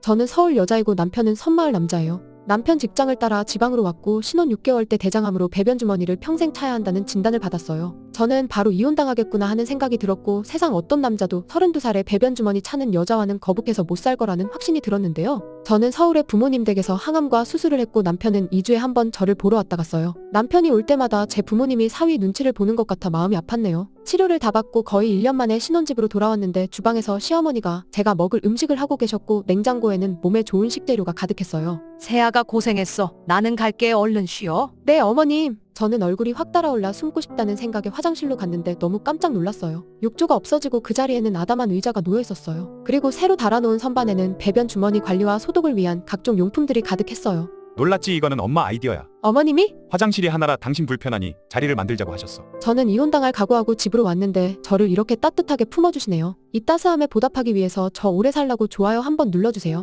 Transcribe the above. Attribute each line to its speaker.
Speaker 1: 저는 서울 여자이고 남편은 섬마을 남자예요. 남편 직장을 따라 지방으로 왔고 신혼 6개월 때 대장암으로 배변 주머니를 평생 차야 한다는 진단을 받았어요. 저는 바로 이혼당하겠구나 하는 생각이 들었고 세상 어떤 남자도 32살에 배변 주머니 차는 여자와는 거북해서 못 살 거라는 확신이 들었는데요. 저는 서울의 부모님 댁에서 항암과 수술을 했고 남편은 2주에 한 번 저를 보러 왔다 갔어요. 남편이 올 때마다 제 부모님이 사위 눈치를 보는 것 같아 마음이 아팠네요. 치료를 다 받고 거의 1년 만에 신혼집으로 돌아왔는데 주방에서 시어머니가 제가 먹을 음식을 하고 계셨고 냉장고에는 몸에 좋은 식재료가 가득했어요.
Speaker 2: 세아가 고생했어. 나는 갈게 얼른 쉬어.
Speaker 1: 네, 어머님. 저는 얼굴이 확 달아올라 숨고 싶다는 생각에 화장실로 갔는데 너무 깜짝 놀랐어요. 욕조가 없어지고 그 자리에는 아담한 의자가 놓여 있었어요. 그리고 새로 달아놓은 선반에는 배변 주머니 관리와 소독을 위한 각종 용품들이 가득했어요.
Speaker 3: 놀랐지 이거는 엄마 아이디어야.
Speaker 1: 어머님이?
Speaker 3: 화장실이 하나라 당신 불편하니 자리를 만들자고 하셨어.
Speaker 1: 저는 이혼당할 각오하고 집으로 왔는데 저를 이렇게 따뜻하게 품어주시네요. 이 따스함에 보답하기 위해서 저 오래 살라고 좋아요 한번 눌러주세요.